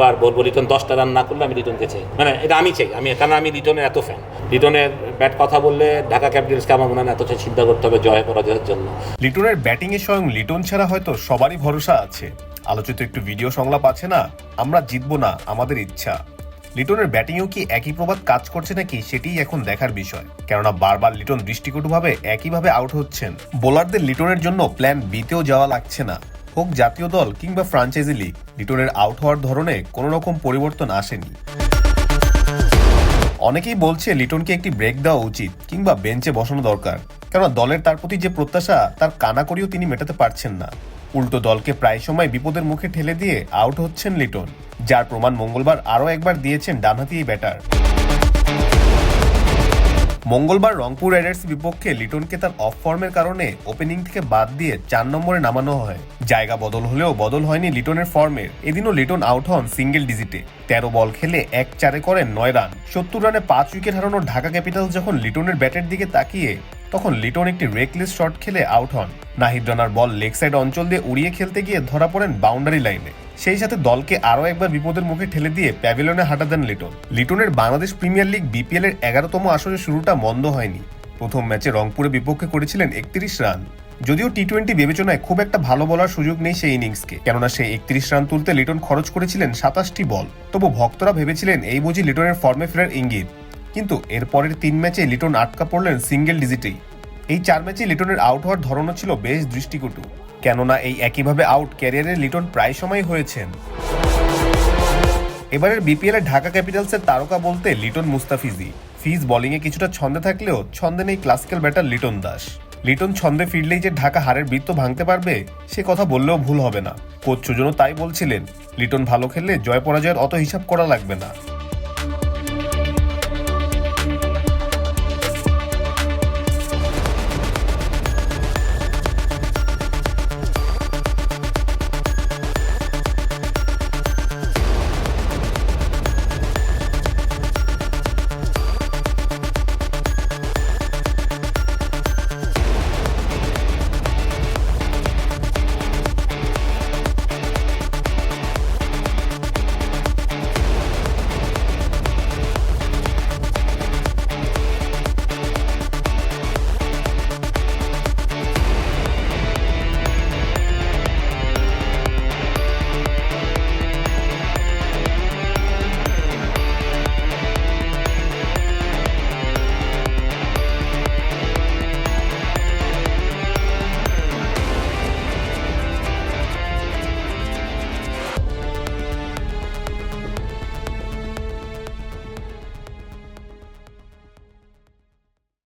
বারবার বলব লিটন দশটা রান না করলে আমি লিটনকে চাই। মানে এটা আমি চাই। আমি কারণ আমি লিটনের এত ফ্যান লিটনের ব্যাট কথা বললে ঢাকা ক্যাপিটালসকে আমার মনে হয় না এত চিন্তা করতে হবে জয় পরাজয়ের জন্য। লিটনের ব্যাটিংয়ে স্বয়ং লিটন ছাড়া হয়তো সবারই ভরসা আছে। আলোচিত একটু ভিডিও সংলাপ আছে না? আমরা জিতবো না, আমাদের ইচ্ছা। লিটনের ব্যাটিংয়েও কি একই প্রবাদ কাজ করছে নাকি সেটিই এখন দেখার বিষয়। কেননা বারবার লিটন দৃষ্টিকটুভাবে একইভাবে আউট হচ্ছেন। বোলারদের লিটনের জন্য প্ল্যান বিতেও যাওয়া লাগছে না। হোক জাতীয় দল কিংবা ফ্রাঞ্চাইজি লিগ লিটনের আউট হওয়ার ধরনে কোনো রকম পরিবর্তন আসেনি। অনেকেই বলছে লিটনকে একটি ব্রেক দেওয়া উচিত কিংবা বেঞ্চে বসানো দরকার, কেননা দলের তার প্রতি যে প্রত্যাশা, তার কানা করেও তিনি মেটাতে পারছেন না। উল্টো দলকে প্রায় সময় বিপদের মুখে ঠেলে দিয়ে আউট হচ্ছেন লিটন, যার প্রমাণ মঙ্গলবার আরও একবার দিয়েছেন ডানহাতি এই ব্যাটার মঙ্গলবার রংপুর রাইডার্স বিপক্ষে লিটনকে তার অফ ফর্মের কারণে ওপেনিং থেকে বাদ দিয়ে চার নম্বরে নামানো হয়। জায়গা বদল হলেও বদল হয়নি লিটনের ফর্মের এদিনও লিটন আউট হন সিঙ্গেল ডিজিটে তেরো বল খেলে এক চারে করেন নয় রান। সত্তর রানে পাঁচ উইকেট হারানোর ঢাকা ক্যাপিটাল যখন লিটনের ব্যাটের দিকে তাকিয়ে তখন লিটন একটি রেকলেস শট খেলে আউট হন। নাহিদ রানার বল লেগ সাইড অঞ্চল দিয়ে উড়িয়ে খেলতে গিয়ে ধরা পড়েন বাউন্ডারি লাইনে সেই সাথে দলকে আরও একবার বিপদের মুখে ঠেলে দিয়ে প্যাভিলনে হাঁটা দেন লিটন। লিটনের বাংলাদেশ প্রিমিয়ার লিগ বিপিএল এর এগারোতম আসরের শুরুটা মন্দ হয়নি। প্রথম ম্যাচে রংপুরে বিপক্ষে করেছিলেন একত্রিশ রান। যদিও টি টোয়েন্টি বিবেচনায় খুব একটা ভালো বলার সুযোগ নেই সেই ইনিংসকে কেননা সে একত্রিশ রান তুলতে লিটন খরচ করেছিলেন সাতাশটি বল। তবু ভক্তরা ভেবেছিলেন এই বুঝি লিটনের ফর্মে ফেরার ইঙ্গিত। কিন্তু এরপরের তিন ম্যাচে লিটন আটকা পড়লেন সিঙ্গেল ডিজিটেই। এই চার ম্যাচে লিটনের আউট হওয়ার ধরনও ছিল বেশ দৃষ্টিকটু। কেননা এই একইভাবে আউট ক্যারিয়ারে লিটন প্রায় সময় হয়েছেন। এবারের বিপিএল এ ঢাকা ক্যাপিটালসের তারকা বলতে লিটন মুস্তাফিজি। ফিজ বোলিংয়ে কিছুটা ছন্দে থাকলেও ছন্দে নেই ক্লাসিক্যাল ব্যাটার লিটন দাস। লিটন ছন্দে ফিরলেই যে ঢাকা হারের বৃত্ত ভাঙতে পারবে, সে কথা বললেও ভুল হবে না। কোচ সুজনও তাই বলছিলেন, লিটন ভালো খেললে জয় পরাজয়ের অত হিসাব করা লাগবে না।